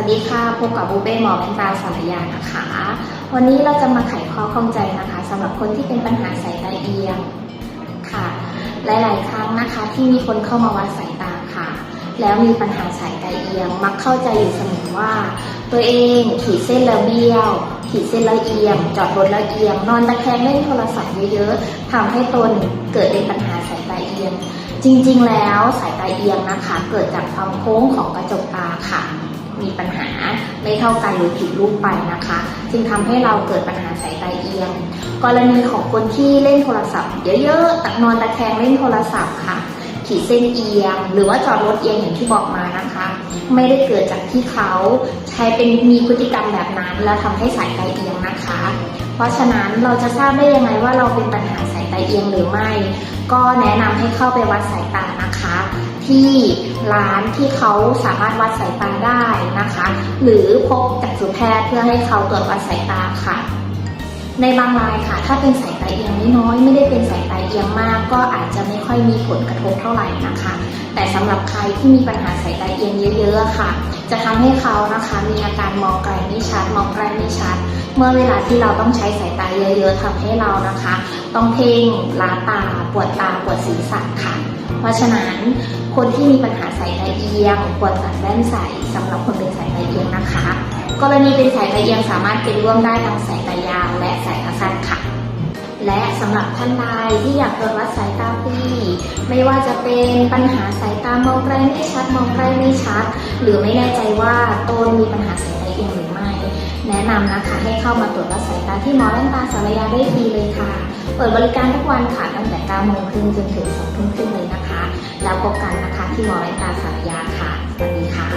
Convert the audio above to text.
วัสดีค่ะ พบกับบูเป้หมอแว่นตาสารยานะคะ วันนี้เราจะมาไขข้อข้องใจนะคะสำหรับคนที่เป็นปัญหาสายตาเอียงค่ะ หลาย ๆ ครั้งนะคะ ที่มีคนเข้ามาวัดสายตาค่ะ แล้วมีปัญหาสายตาเอียง มักเข้าใจอยู่เสมอว่า ตัวเองขีดเส้นแล้วเบี้ยว ขีดเส้นแล้วเอียง จอดรถแล้วเอียง นอนตะแคงเล่นโทรศัพท์เยอะๆทำให้ตนเกิดเป็นปัญหาสายตาเอียง จริง ๆ แล้วสายตาเอียงนะคะ เกิดจากความโค้งของกระจกตาค่ะ มีปัญหาไม่เท่ากันหรือผิดรูปไปนะคะ จึงทำให้เราเกิดปัญหาสายตาเอียง กรณีของคนที่เล่นโทรศัพท์เยอะๆตักนอนตะแคงเล่นโทรศัพท์ค่ะ ขีดเส้นเอียง หรือว่าจอดรถเอียงอย่างที่บอกมานะคะ ไม่ได้เกิดจากที่เขาใช้เป็นมีพฤติกรรมแบบนั้น แล้วทำให้สายตาเอียงนะคะ เพราะฉะนั้นเราจะทราบได้ยังไงว่าเราเป็นปัญหาสายตาเอียงหรือไม่ ก็แนะนำให้เข้าไปวัดสายตานะคะ ที่ร้านที่เขาสามารถวัดสายตาได้นะคะ หรือพบจักษุแพทย์เพื่อให้เขาตรวจวัดสายตาค่ะ ในบางรายค่ะ ถ้าเป็นสายตาเอียงน้อยๆไม่ได้เป็นสายตาเอียงมาก ก็อาจจะไม่ค่อยมีผลกระทบเท่าไหร่นะคะ แต่สำหรับใครที่มีปัญหาสายตาเอียงเยอะๆค่ะ จะทำให้เขานะคะมีอาการมองไกลไม่ชัดมองใกล้ไม่ชัดเมื่อเวลาที่เราต้องใช้สายตาเยอะๆทำให้เรานะคะ ต้องเพ่งล้าตาปวดตาปวดศีรษะค่ะ เพราะฉะนั้นคนที่มีปัญหาสายตาเอียงควรตัดแว่นใส่สำหรับคนเป็นสายตาเอียงนะคะ กรณีเป็นสายตาเอียงสามารถเป็นร่วมได้ทั้งสายตายาวและสายตาสั้นค่ะ และสำหรับท่านใดที่อยากตรวจวัดสายตาฟรีไม่ว่าจะเป็นปัญหาสายตามองไกลไม่ชัดมองใกล้ไม่ชัด หรือไม่แน่ใจว่าตนมีปัญหาสายตาเอียงหรือไม่ แนะนำนะคะให้เข้ามาตรวจวัดสายตาที่หมอแว่นตาสารยาได้ฟรีเลยค่ะ เปิดบริการทุกวันค่ะตั้งแต่9โมงครึ่งจนถึง2ทุ่มครึ่งเลยนะคะ แล้วพบกันนะคะที่หมอแว่นตาสารยาค่ะสวัสดีค่ะ